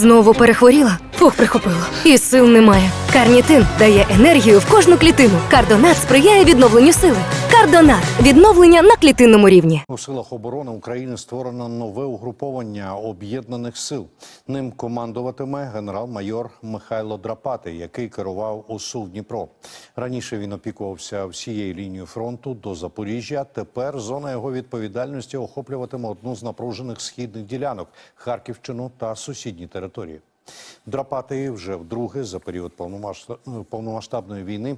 Знову перехворіла? Фух, прихопило. І сил немає. Карнітин дає енергію в кожну клітину. Кардонат сприяє відновленню сили. Кардонат відновлення на клітинному рівні. У силах оборони України створено нове угруповання об'єднаних сил. Ним командуватиме генерал-майор Михайло Драпати, який керував ОСУ Дніпро. Раніше він опікувався всією лінією фронту до Запоріжжя. Тепер зона його відповідальності охоплюватиме одну з напружених східних ділянок Харківщину та сусідні території. Драпати вже вдруге за період повномасштаб- повномасштабної війни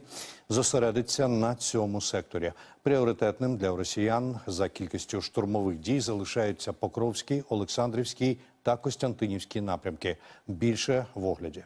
зосередиться на цьому секторі. Пріоритетним для росіян за кількістю штурмових дій залишаються Покровський, Олександрівський та Костянтинівський напрямки. Більше в огляді.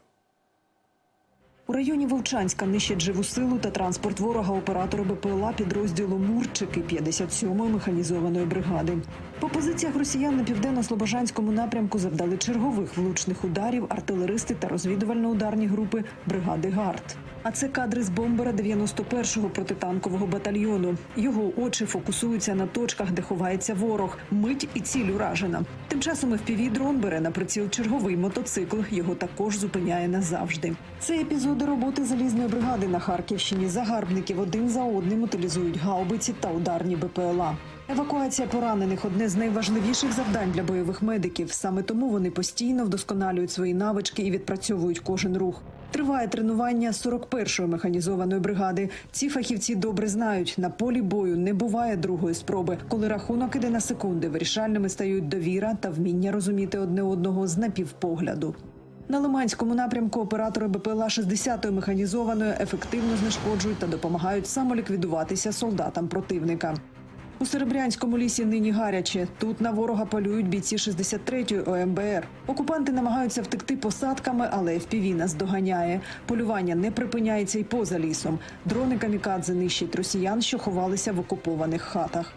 У районі Вовчанська нищать живу силу та транспорт ворога оператори БПЛА підрозділу Мурчики 57-ї механізованої бригади. По позиціях росіян на південно-слобожанському напрямку завдали чергових влучних ударів артилеристи та розвідувально-ударні групи бригади ГАРД. А це кадри з бомбера 91-го протитанкового батальйону. Його очі фокусуються на точках, де ховається ворог. Мить і ціль уражена. Тим часом fpv дрон бере на приціл черговий мотоцикл. Його також зупиняє назавжди. Це епізоди роботи залізної бригади на Харківщині. Загарбників один за одним утилізують гаубиці та ударні БПЛА. Евакуація поранених одне з найважливіших завдань для бойових медиків. Саме тому вони постійно вдосконалюють свої навички і відпрацьовують кожен рух. Триває тренування 41-ї механізованої бригади. Ці фахівці добре знають, на полі бою не буває другої спроби. Коли рахунок іде на секунди, вирішальними стають довіра та вміння розуміти одне одного з напівпогляду. На Лиманському напрямку оператори БПЛА 60-ї механізованої ефективно знешкоджують та допомагають самоліквідуватися солдатам противника. У Серебрянському лісі нині гаряче. Тут на ворога полюють бійці 63-ї ОМБР. Окупанти намагаються втекти посадками, але FPV нас доганяє. Полювання не припиняється й поза лісом. Дрони камікадзе нищать росіян, що ховалися в окупованих хатах.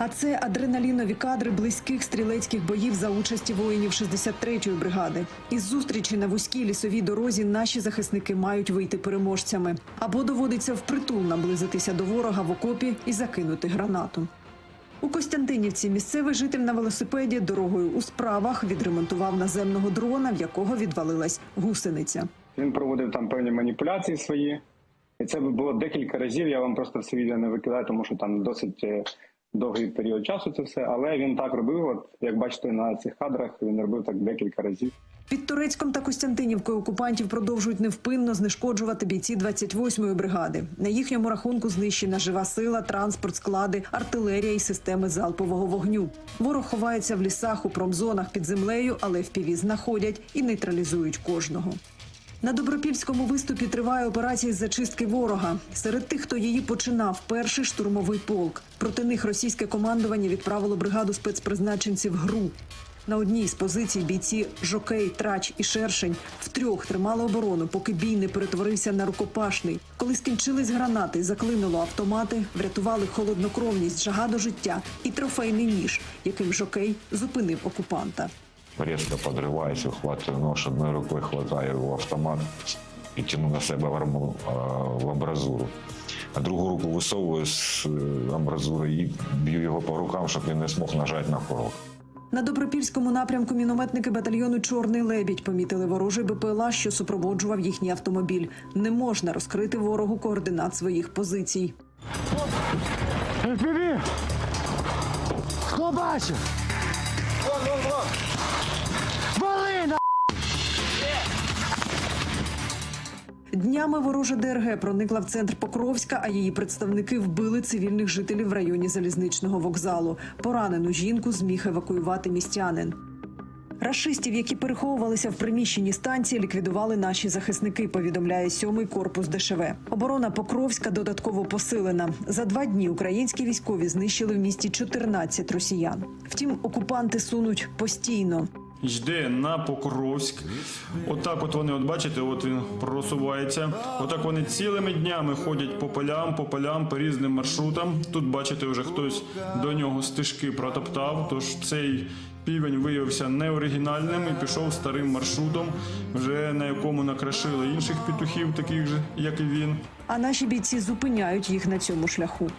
А це адреналінові кадри близьких стрілецьких боїв за участі воїнів 63-ї бригади. Із зустрічі на вузькій лісовій дорозі наші захисники мають вийти переможцями або доводиться впритул наблизитися до ворога в окопі і закинути гранату. У Костянтинівці місцевий житель на велосипеді дорогою у справах відремонтував наземного дрона, в якого відвалилась гусениця. Він проводив там певні маніпуляції свої. І це було декілька разів. Я вам просто все відео не викидаю, тому що там досить е, довгий період часу це все. Але він так робив. От як бачите на цих кадрах, він робив так декілька разів. Під Турецьком та Костянтинівкою окупантів продовжують невпинно знешкоджувати бійці 28-ї бригади. На їхньому рахунку знищена жива сила, транспорт, склади, артилерія і системи залпового вогню. Ворог ховається в лісах у промзонах під землею, але впіві знаходять і нейтралізують кожного. На добропільському виступі триває операція з зачистки ворога. Серед тих, хто її починав, перший штурмовий полк. Проти них російське командування відправило бригаду спецпризначенців ГРУ. На одній з позицій бійці Жокей, Трач і Шершень втрьох тримали оборону, поки бій не перетворився на рукопашний. Коли скінчились гранати, заклинуло автомати, врятували холоднокровність, жага до життя і трофейний ніж, яким Жокей зупинив окупанта. Резко подрываюсь, ухватываю нож, одной рукой хватаю его автомат и тяну на себе в, арму, в амбразуру. А другу руку висовую з е, амбразури і б'ю його по рукам, щоб він не змог нажати на курок. На добропільському напрямку мінометники батальйону Чорний лебідь помітили ворожий БПЛА, що супроводжував їхній автомобіль. Не можна розкрити ворогу координат своїх позицій. Хто бачив? Днями ворожа ДРГ проникла в центр Покровська, а її представники вбили цивільних жителів в районі залізничного вокзалу. Поранену жінку зміг евакуювати містянин. Рашистів, які переховувалися в приміщенні станції, ліквідували наші захисники. Повідомляє сьомий корпус ДШВ. Оборона Покровська додатково посилена. За два дні українські військові знищили в місті 14 росіян. Втім, окупанти сунуть постійно. йде на Покровськ. Отак, от вони, от бачите, от він просувається. Отак вони цілими днями ходять по полям, по полям, по різним маршрутам. Тут бачите, вже хтось до нього стежки протоптав. Тож цей півень виявився неоригінальним і пішов старим маршрутом, вже на якому накрашили інших петухів, таких же, як і він. А наші бійці зупиняють їх на цьому шляху.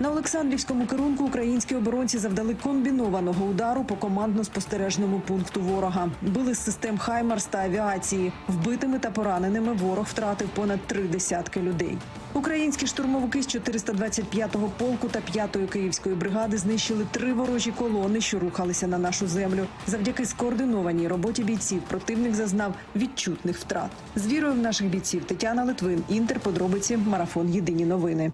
На Олександрівському керунку українські оборонці завдали комбінованого удару по командно-спостережному пункту ворога. Били з систем Хаймарс та авіації. Вбитими та пораненими ворог втратив понад три десятки людей. Українські штурмовики з 425-го полку та 5-ї київської бригади знищили три ворожі колони, що рухалися на нашу землю. Завдяки скоординованій роботі бійців противник зазнав відчутних втрат. З вірою в наших бійців Тетяна Литвин, Інтер, подробиці, марафон Єдині новини.